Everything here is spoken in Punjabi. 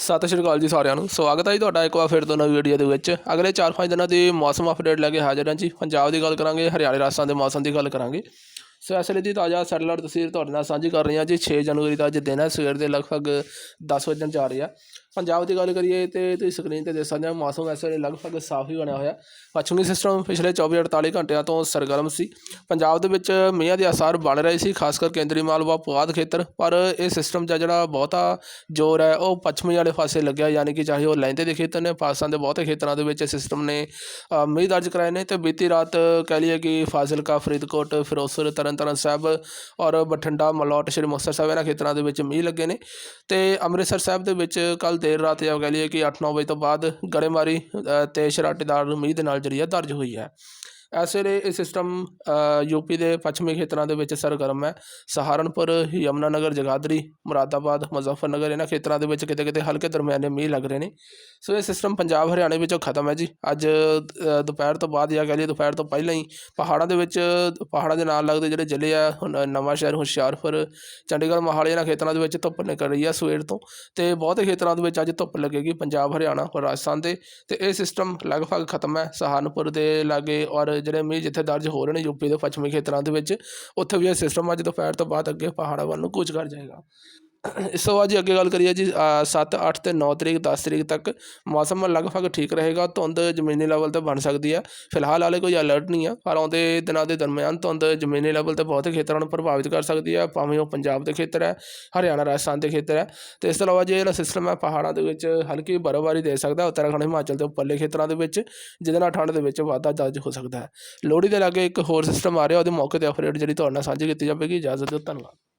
ਸਤਿ ਸ਼੍ਰੀ ਅਕਾਲ ਜੀ ਸਾਰਿਆਂ ਨੂੰ। ਸਵਾਗਤ ਹੈ ਜੀ ਤੁਹਾਡਾ ਇੱਕ ਵਾਰ ਫਿਰ ਤੋਂ ਨਵੀਂ ਵੀਡੀਓ ਦੇ ਵਿੱਚ। ਅਗਲੇ 4-5 ਦਿਨਾਂ ਦੀ ਮੌਸਮ ਅਪਡੇਟ ਲੈ ਕੇ ਹਾਜ਼ਰ ਹਾਂ ਜੀ। ਪੰਜਾਬ ਦੀ ਗੱਲ ਕਰਾਂਗੇ, ਹਰਿਆਣੇ, ਰਾਜਸਥਾਨ ਦੇ ਮੌਸਮ ਦੀ ਗੱਲ ਕਰਾਂਗੇ। ਸੋ ਇਸ ਵੇਲੇ ਦੀ ਤਾਜ਼ਾ ਸੈਟਲਾਈਟ ਤਸਵੀਰ ਤੁਹਾਡੇ ਨਾਲ ਸਾਂਝੀ ਕਰ ਰਹੇ ਹਾਂ ਜੀ। 6 ਜਨਵਰੀ ਦਾ ਅੱਜ ਦਿਨ ਹੈ। ਸਵੇਰ ਦੇ ਲਗਭਗ 10 ਵਜਣ ਜਾ ਰਹੇ ਆ। ਪੰਜਾਬ ਦੀ ਗੱਲ ਕਰੀਏ ਤੇ ਤੁਸੀਂ ਸਕਰੀਨ ਤੇ ਦੇਖ ਸਕਦੇ ਹੋ, ਮੌਸਮ ਇਸ ਵੇਲੇ ਲਗਭਗ ਸਾਫ਼ ਹੀ ਬਣਿਆ ਹੋਇਆ। ਪੱਛਮੀ ਸਿਸਟਮ ਪਿਛਲੇ 24-48 ਘੰਟਿਆਂ ਤੋਂ ਸਰਗਰਮ ਸੀ। ਪੰਜਾਬ ਦੇ ਵਿੱਚ ਮੀਂਹਾਂ ਦੇ ਆਸਾਰ ਬਣ ਰਹੇ ਸੀ, ਖਾਸ ਕਰ ਕੇਂਦਰੀ ਮਾਲਵਾ ਪੁਆਧ ਖੇਤਰ। ਪਰ ਇਹ ਸਿਸਟਮ ਦਾ ਜਿਹੜਾ ਬਹੁਤਾ ਜ਼ੋਰ ਹੈ, ਉਹ ਪੱਛਮੀ ਵਾਲੇ ਪਾਸੇ ਲੱਗਿਆ, ਯਾਨੀ ਕਿ ਚਾਹੇ ਉਹ ਲਹਿੰਦੇ ਦੇ ਖੇਤਰ ਨੇ, ਪਾਕਿਸਤਾਨ ਦੇ ਬਹੁਤੇ ਖੇਤਰਾਂ ਦੇ ਵਿੱਚ ਸਿਸਟਮ ਨੇ ਮੀਂਹ ਦਰਜ ਕਰਾਏ ਨੇ। ਤੇ ਬੀਤੀ ਰਾਤ ਕਹਿ ਲਈਏ ਕਿ ਫਾਜ਼ਿਲਕਾ, ਫਰੀਦਕੋਟ, ਫਿਰੋਜ਼ਪੁਰ, ਤਰਨਤਾਰਨ ਸਾਹਿਬ ਔਰ ਬਠਿੰਡਾ, ਮਲੌਟ, ਸ਼੍ਰੀ ਮੁਕਤਸਰ ਸਾਹਿਬ ਇਹਨਾਂ ਖੇਤਰਾਂ ਦੇ ਵਿੱਚ ਮੀਂਹ ਲੱਗੇ ਨੇ। ਤੇ ਅੰਮ੍ਰਿਤਸਰ ਸਾਹਿਬ ਦੇ ਵਿੱਚ ਕੱਲ ਦੇਰ ਰਾਤ ਜਾਂ ਕਹਿ ਲਈਏ ਕਿ 8-9 ਵਜੇ ਤੋਂ ਬਾਅਦ ਗੜੇਮਾਰੀ ਅ, ਤੇ ਸ਼ਰਾਟੇਦਾਰ ਨੂੰ ਮੀਂਹ ਦੇ ਨਾਲ ਜਿਹੜੀ ਹੈ ਦਰਜ ਹੋਈ ਹੈ। ਇਸ ਵੇਲੇ ਇਹ ਸਿਸਟਮ ਯੂਪੀ ਦੇ ਪੱਛਮੀ ਖੇਤਰਾਂ ਦੇ ਵਿੱਚ ਸਰਗਰਮ ਹੈ। ਸਹਾਰਨਪੁਰ, ਯਮੁਨਾਨਗਰ, ਜਗਾਦਰੀ, ਮੁਰਾਦਾਬਾਦ, ਮੁਜ਼ੱਫਰਨਗਰ, ਇਹਨਾਂ ਖੇਤਰਾਂ ਦੇ ਵਿੱਚ ਕਿਤੇ ਕਿਤੇ ਹਲਕੇ ਦਰਮਿਆਨੇ ਮੀਂਹ ਲੱਗ ਰਹੇ ਨੇ। ਸੋ ਇਹ ਸਿਸਟਮ ਪੰਜਾਬ ਹਰਿਆਣੇ ਵਿੱਚੋਂ ਖਤਮ ਹੈ ਜੀ। ਅੱਜ ਦੁਪਹਿਰ ਤੋਂ ਬਾਅਦ ਜਾਂ ਕਹਿ ਲਈਏ ਦੁਪਹਿਰ ਤੋਂ ਪਹਿਲਾਂ ਹੀ ਪਹਾੜਾਂ ਦੇ ਵਿੱਚ, ਪਹਾੜਾਂ ਦੇ ਨਾਲ ਲੱਗਦੇ ਜਿਹੜੇ ਜ਼ਿਲ੍ਹੇ ਆ, ਹੁਣ ਨਵਾਂ ਸ਼ਹਿਰ ਹੁਸ਼ਿਆਰਪੁਰ, ਚੰਡੀਗੜ੍ਹ, ਮੋਹਾਲੀ ਇਹਨਾਂ ਖੇਤਰਾਂ ਦੇ ਵਿੱਚ ਧੁੱਪ ਨਿਕਲ ਰਹੀ ਆ ਸਵੇਰ ਤੋਂ। ਤੇ ਬਹੁਤੇ ਖੇਤਰਾਂ ਦੇ ਵਿੱਚ ਅੱਜ ਧੁੱਪ ਲੱਗੇਗੀ ਪੰਜਾਬ, ਹਰਿਆਣਾ ਔਰ ਰਾਜਸਥਾਨ ਦੇ। ਤੇ ਇਹ ਸਿਸਟਮ ਲਗਭਗ ਖਤਮ ਹੈ। ਸਹਾਰਨਪੁਰ ਦੇ ਲਾਗੇ ਔਰ ਜਿਹੜੇ ਮੀਂਹ ਜਿੱਥੇ ਦਰਜ ਹੋ ਰਹੇ ਨੇ ਯੂਪੀ ਦੇ ਪੱਛਮੀ ਖੇਤਰਾਂ ਦੇ ਵਿੱਚ, ਉੱਥੇ ਵੀ ਇਹ ਸਿਸਟਮ ਅੱਜ ਦੁਪਹਿਰ ਤੋਂ ਬਾਅਦ ਅੱਗੇ ਪਹਾੜਾਂ ਵੱਲ ਨੂੰ ਕੂਚ ਕਰ ਜਾਏਗਾ। ਇਸ ਤੋਂ ਬਾਅਦ ਜੀ ਅੱਗੇ ਗੱਲ ਕਰੀਏ ਜੀ 7 8 ਤੇ 9 ਤਰੀਕ 10 ਤਰੀਕ ਤੱਕ ਮੌਸਮ ਲਗਭਗ ਠੀਕ ਰਹੇਗਾ, ਧੁੰਦ ਜ਼ਮੀਨੀ ਲੈਵਲ ਤੇ ਬਣ ਸਕਦੀ ਹੈ ਫਿਲਹਾਲ ਹਾਲੇ ਕੋਈ ਅਲਰਟ ਨਹੀਂ ਹੈ ਪਰ ਆਉਂਦੇ ਦਿਨਾਂ ਦੇ ਦਰਮਿਆਨ ਧੁੰਦ ਜ਼ਮੀਨੀ ਲੈਵਲ ਤੇ ਬਹੁਤੇ ਖੇਤਰਾਂ ਨੂੰ ਪ੍ਰਭਾਵਿਤ ਕਰ ਸਕਦੀ ਹੈ ਭਾਵੇਂ ਉਹ ਪੰਜਾਬ ਦੇ ਖੇਤਰ ਹੈ, ਹਰਿਆਣਾ, ਰਾਜਸਥਾਨ ਦੇ ਖੇਤਰ ਹੈ। ਤੇ ਇਸ ਤੋਂ ਇਲਾਵਾ ਜੇ ਜਿਹੜਾ ਸਿਸਟਮ ਹੈ ਪਹਾੜਾਂ ਦੇ ਵਿੱਚ ਹਲਕੀ ਬਰਫ਼ਬਾਰੀ ਦੇ ਸਕਦਾ, ਉੱਤਰਾਖੰਡ, ਹਿਮਾਚਲ ਦੇ ਉੱਪਰਲੇ ਖੇਤਰਾਂ ਦੇ ਵਿੱਚ, ਜਿਹਦੇ ਨਾਲ ਠੰਡ ਦੇ ਵਿੱਚ ਵਾਧਾ ਦਰਜ ਹੋ ਸਕਦਾ ਹੈ। ਲੋਹੜੀ ਦੇ ਲਾਗੇ ਇੱਕ ਹੋਰ ਸਿਸਟਮ ਆ ਰਿਹਾ, ਉਹਦੇ ਮੌਕੇ ਤੇ ਅਪਡੇਟ ਜਿਹੜੀ ਤੁਹਾਡੇ ਨਾਲ ਸਾਂਝੀ ਕੀਤੀ ਜਾਵੇਗੀ। ਇਜਾਜ਼ਤ ਦਿਓ, ਧੰਨਵਾਦ।